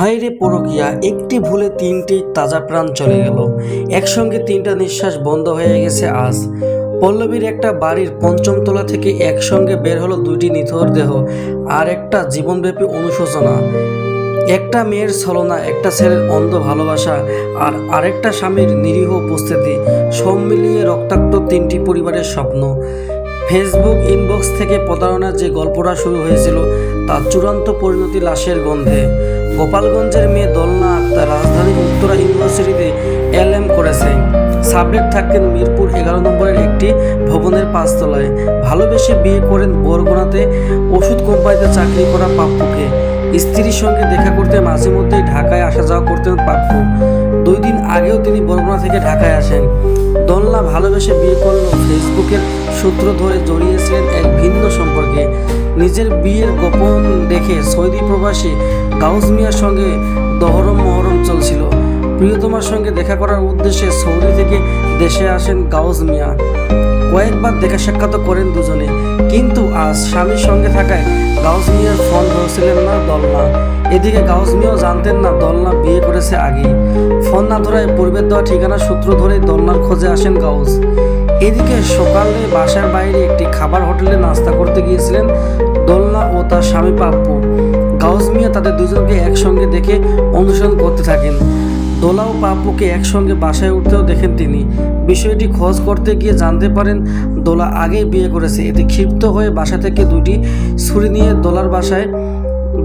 হাইরে পরকিয়া, একটি ভুলে তিনটি তাজা প্রাণ চলে গেল। একসঙ্গে তিনটা নিঃশ্বাস বন্ধ হয়ে গেছে আজ। পল্লবীর একটা বাড়ির পঞ্চম তলা থেকে একসঙ্গে বের হলো দুইটি নিথর দেহ আর একটা জীবনব্যাপী অনুশোচনা। একটা মেয়ের ছলনা, একটা ছেলের অন্ধ ভালোবাসা আর আরেকটা স্বামীর নিরীহ উপস্থিতি সব মিলিয়ে রক্তাক্ত তিনটি পরিবারের স্বপ্ন। ফেসবুক ইনবক্স থেকে প্রতারণার যে গল্পটা শুরু হয়েছিল তার চূড়ান্ত পরিণতি লাশের গন্ধে। গোপালগঞ্জের মেয়ে দোলনা আক্তার রাজধানীর উত্তরা ইউনিভার্সিটিতে এলএম করেছে। সাবজেক্ট থাকেন মিরপুর এগারো নম্বরের একটি ভবনের পাঁচতলায়। ভালোবেসে বিয়ে করেন বরগুনাতে। ওষুধ কোম্পানিতে চাকরি করা পাপ্পুকে। স্ত্রীর সঙ্গে দেখা করতে মাঝে মধ্যেই ঢাকায় আসা যাওয়া করতেন পাপ্পু। দুই দিন আগেও তিনি বরগুনা থেকে ঢাকায় আসেন। দোলনা ভালোবেসে বিয়ে করলেও ফেসবুকের সূত্র ধরে জড়িয়েছিলেন এক ভিন্ন নিজের বিয়ের গোপন দেখে সৌদি প্রবাসী গাউস মিয়ার সঙ্গে দহরম মহরম চলছিল। প্রিয়তমার সঙ্গে দেখা করার উদ্দেশ্যে সৌদি থেকে দেশে আসেন গাউস মিয়া। কয়েকবার দেখা সাক্ষাৎ করেন দুজনে, কিন্তু আজ স্বামীর সঙ্গে থাকায় গাউস মিয়ার ফোন ধরছিলেন না দলনা। এদিকে গাউস মিয়াও জানতেন না দলনা বিয়ে করেছে আগে ফোন না ধরায় পূর্বের দেওয়া ঠিকানা সূত্র ধরে দলনার খোঁজে আসেন গাউস। এদিকে সকালে বাসার বাইরে একটি খাবার হোটেলে নাস্তা করতে গিয়েছিলেন দোলনা ও তার স্বামী পাপ্পু। গাউস মিয়া তাদের দুজনকে একসঙ্গে দেখে অনুসরণ করতে থাকেন। দোলা ও পাপ্পুকে একসঙ্গে বাসায় উঠতেও দেখেন তিনি। বিষয়টি খোঁজ করতে গিয়ে জানতে পারেন, দোলা আগেই বিয়ে করেছে। এতে ক্ষিপ্ত হয়ে বাসা থেকে দুটি ছুরি নিয়ে দোলার বাসায়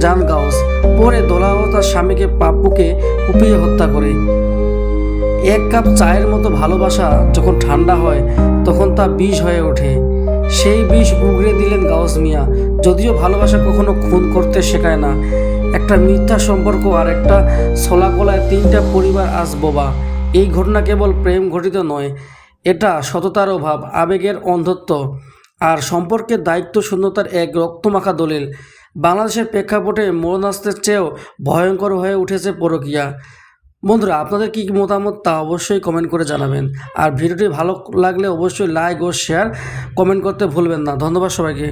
যান গাউস। পরে দোলা ও তার স্বামীকে পাপ্পুকে কুপিয়ে হত্যা করে। এক কাপ চায়ের মতো ভালোবাসা যখন ঠান্ডা হয়, তখন তা বিষ হয়ে ওঠে। সেই বিষ উগড়ে দিলেন গাউস মিয়া। যদিও ভালোবাসা কখনো খুন করতে শেখায় না। একটা মিথ্যা সম্পর্ক আর একটা ছোলাকলায় তিনটা পরিবার আজ বোবা। এই ঘটনা কেবল প্রেম ঘটিত নয়, এটা সততার অভাব, আবেগের অন্ধত্ব। আর সম্পর্কের দায়িত্ব শূন্যতার এক রক্তমাখা দলিল। বাংলাদেশের প্রেক্ষাপটে মরণাস্ত্রের চেয়েও ভয়ঙ্কর হয়ে উঠেছে পরকিয়া। বন্ধুরা, আপনাদের কী কী মতামত তা অবশ্যই কমেন্ট করে জানাবেন। আর ভিডিওটি ভালো লাগলে অবশ্যই লাইক ও শেয়ার কমেন্ট করতে ভুলবেন না। ধন্যবাদ সবাইকে।